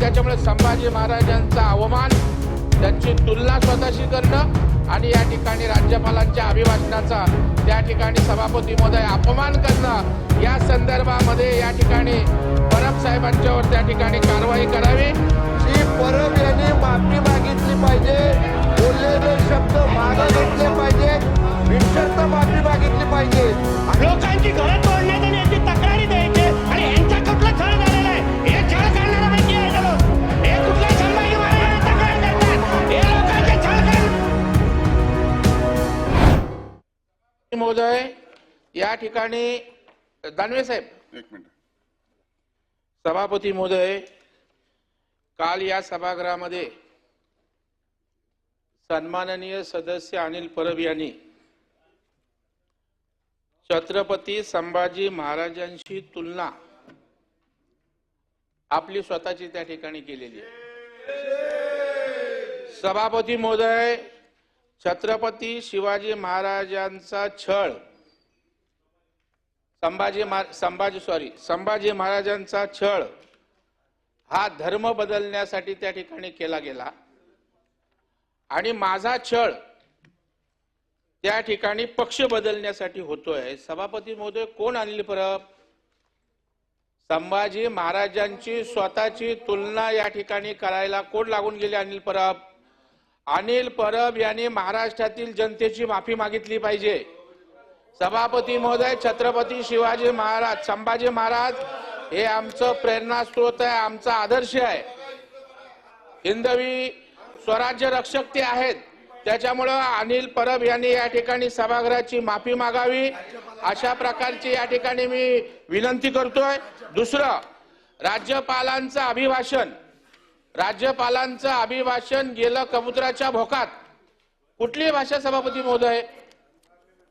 त्याच्यामुळे संभाजी महाराजांचा अवमान त्यांची तुलना स्वतःशी करणं आणि या ठिकाणी राज्यपालांच्या अभिभाषणाचा त्या ठिकाणी सभापती महोदय अपमान करणं या संदर्भामध्ये या ठिकाणी परब साहेबांच्यावर त्या ठिकाणी कारवाई करावी. श्री परब यांनी माफी मागितली पाहिजे बोललेले शब्द मागे घेतले पाहिजे बिनशर्त माफी मागितली पाहिजे. लोकांची घरं तोडण्यात ठिकाणी दानवे साहेब. एक मिनिट. सभापती महोदय काल या सभागृहामध्ये सन्माननीय सदस्य अनिल परब यांनी छत्रपती संभाजी महाराजांशी तुलना आपली स्वतःची त्या ठिकाणी केलेली आहे. सभापती महोदय छत्रपती शिवाजी महाराजांचा छळ संभाजी महा- संभाजी सॉरी संभाजी महाराजांचा छळ हा धर्म बदलण्यासाठी त्या ठिकाणी केला गेला. आणि माझा छळ त्या ठिकाणी पक्ष बदलण्यासाठी होतोय. सभापती महोदय कोण आणली परब? संभाजी महाराजांची स्वतःची तुलना या ठिकाणी करायला कोण लागून गेले अनिल परब? अनिल परब यांनी महाराष्ट्रातील जनतेची माफी मागितली पाहिजे. सभापती महोदय छत्रपती शिवाजी महाराज संभाजी महाराज हे आमचं प्रेरणास्त्रोत आहे आमचा आदर्श आहे. हिंदवी स्वराज्य रक्षक ते आहेत. त्याच्यामुळं अनिल परब यांनी या ठिकाणी सभागृहाची माफी मागावी. अशा प्रकारची या ठिकाणी मी विनंती करतोय. दुसरं राज्यपालांचं अभिभाषण. राज्यपालांचं अभिभाषण गेलं कबुतराच्या भोकात. कुठली भाषा सभापती महोदय?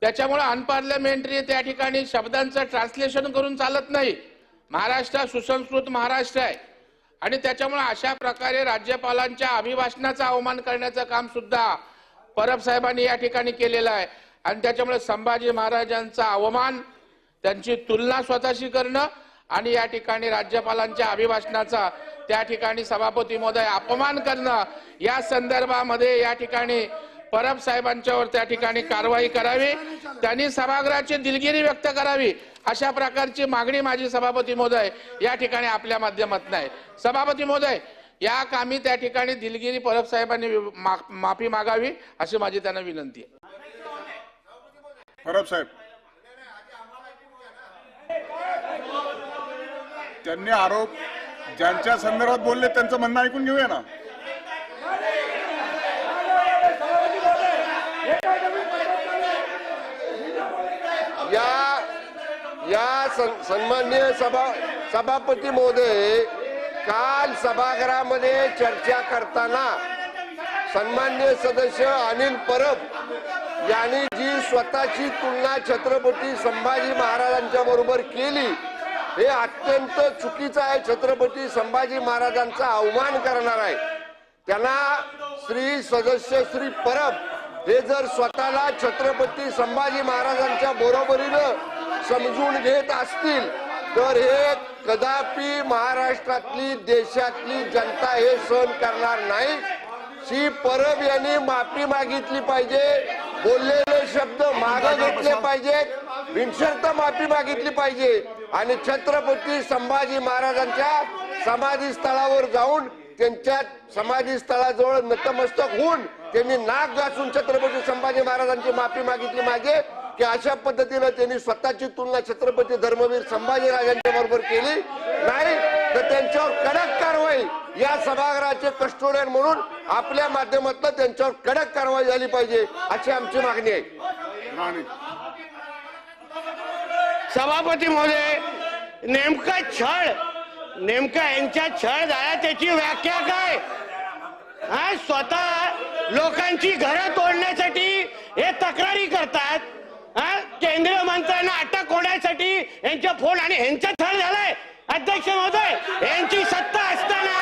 त्याच्यामुळे अनपार्लमेंटरी त्या ठिकाणी शब्दांचं ट्रान्सलेशन करून चालत नाही. महाराष्ट्र सुसंस्कृत महाराष्ट्र आहे. आणि त्याच्यामुळे अशा प्रकारे राज्यपालांच्या अभिभाषणाचा अवमान करण्याचं काम सुद्धा परब साहेबांनी या ठिकाणी केलेलं आहे. आणि त्याच्यामुळे संभाजी महाराजांचा अवमान त्यांची तुलना स्वतःशी करणं आणि या ठिकाणी राज्यपालांच्या अभिभाषणाचा त्या ठिकाणी सभापती महोदय अपमान करणं या संदर्भामध्ये या ठिकाणी परब साहेबांच्यावर त्या ठिकाणी कारवाई करावी. त्यांनी सभागृहाची दिलगिरी व्यक्त करावी. अशा प्रकारची मागणी माझी सभापती महोदय या ठिकाणी आपल्या माध्यमातून आहे. सभापती महोदय या कामी त्या ठिकाणी दिलगिरी परब साहेबांनी मा- माफी मागावी अशी माझी त्यांना विनंती आहे. परब साहेब त्यांनी आरोप ज्यांच्या संदर्भात बोलले त्यांचं म्हणणं ऐकून घेऊया ना. या या सन्मान्य सभा सभापती महोदय काल सभागृहामध्ये चर्चा करताना सन्मान्य सदस्य अनिल परब यांनी जी स्वतःची तुलना छत्रपती संभाजी महाराजांच्या बरोबर केली हे अत्यंत चुकीचं आहे. छत्रपती संभाजी महाराजांचा अवमान करणार आहे. त्यांना श्री सदस्य श्री परब हे जर स्वतःला छत्रपती संभाजी महाराजांच्या बरोबरीनं समजून घेत असतील तर हे कदापि महाराष्ट्रातली देशातली जनता हे सहन करणार नाही. श्री परब यांनी माफी मागितली पाहिजे बोललेले शब्द मागे घेतले पाहिजेत बिनशर्त माफी मागितली पाहिजे. आणि छत्रपती संभाजी महाराजांच्या समाधी स्थळावर जाऊन त्यांच्या समाधी स्थळाजवळ नतमस्तक होऊन त्यांनी नाक घासून छत्रपती संभाजी महाराजांची माफी मागितली मागे की अशा पद्धतीनं त्यांनी स्वतःची तुलना छत्रपती धर्मवीर संभाजी राजांच्या बरोबर केली. नाही तर त्यांच्यावर कडक कारवाई या सभागृहाचे कस्टोडियन म्हणून आपल्या माध्यमातून त्यांच्यावर कडक कारवाई झाली पाहिजे अशी आमची मागणी आहे. सभापती महोदय नेमका छळ नेमका यांच्या छळ झाला त्याची व्याख्या काय? हा स्वतः लोकांची घरं तोडण्यासाठी हे तक्रारी करतात. हा केंद्रीय मंत्र्यांना अटक होण्यासाठी यांच्या फोन आणि यांचा छळ झालाय. अध्यक्ष महोदय यांची सत्ता असताना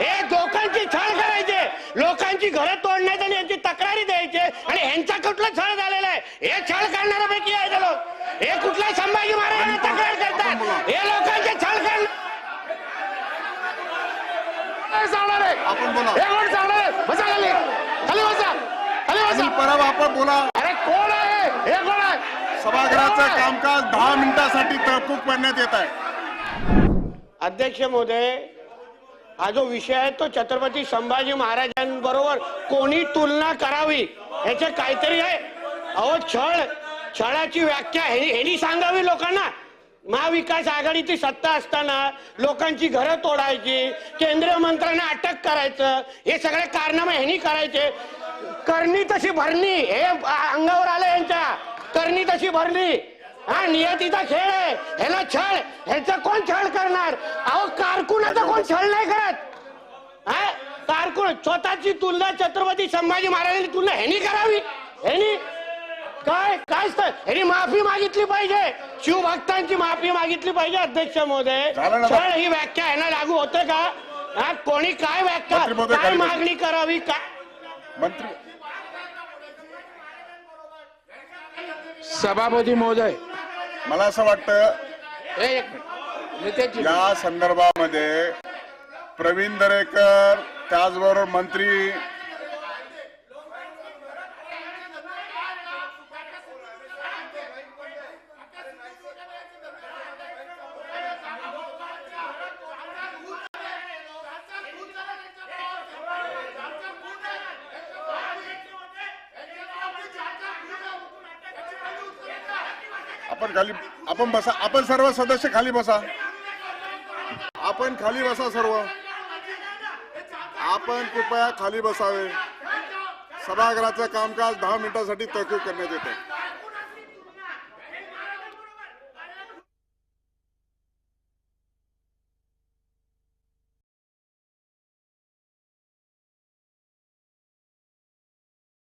हे लोकांची छळ करायचे. लोकांची घरं तोडण्याचे आणि यांची तक्रारी द्यायचे. आणि यांचा कुठला छळ झालेला आहे? हे छळ करणाऱ्यापैकी आहे लोक. हे कुठल्या संभाजी महाराजांना तक्रार करतात? हे लोकांचे छळ करणार सांगणार आहे. आपण बोला. हे कोण सांगणार आहे? बसा खाली. खाली बसा. खाली बसा. परब आपण बोला. अरे कोण आहे? हे कोण आहे? सभागृहाचं? कामकाज दहा मिनिटासाठी तहकूब करण्यात येत आहे. अध्यक्ष महोदय हा जो विषय आहे तो छत्रपती संभाजी महाराजांबरोबर कोणी तुलना करावी ह्याचे काहीतरी आहे. अहो छळ छळाची व्याख्या हे- ह्यांनी सांगावी लोकांना. महाविकास आघाडीची सत्ता असताना लोकांची घरं तोडायची केंद्रीय मंत्र्यांना अटक करायचं हे सगळे कारनामे ह्यांनी करायचे. करणी तशी भरणी हे अंगावर आलं यांच्या. करणी तशी भरली. हा नियतीचा खेळ आहे. ह्याला छळ ह्याचा कोण छळ करणार? अहो कारकुनाचा कोण छळ नाही करत. हा कारकुन स्वतःची तुलना छत्रपती संभाजी महाराजांची तुलना ह्यानी करावी. ह्यानी काय? काय ह्यानी माफी मागितली पाहिजे. शिवभक्तांची माफी मागितली पाहिजे अध्यक्ष महोदय. झालं ना? छळ ही व्याख्या ह्यांना लागू होते का? हा कोणी काय व्याख्या? मंत्री महोदय, काय खाली बसा. मागणी करावी? काय? मंत्री सभापती महोदय. मला असं वाटतं हे एक मिनिट. नितेशजी या संदर्भामध्ये प्रवीण दरेकर त्याचबरोबर मंत्री आपण खाली आपण बसा आपण सर्व सदस्य खाली बसा. आपण खाली बसा सर्व. आपण कृपया खाली बसावे. सभागृहाचं कामकाज दहा मिनिटासाठी तहकूब करण्यात येते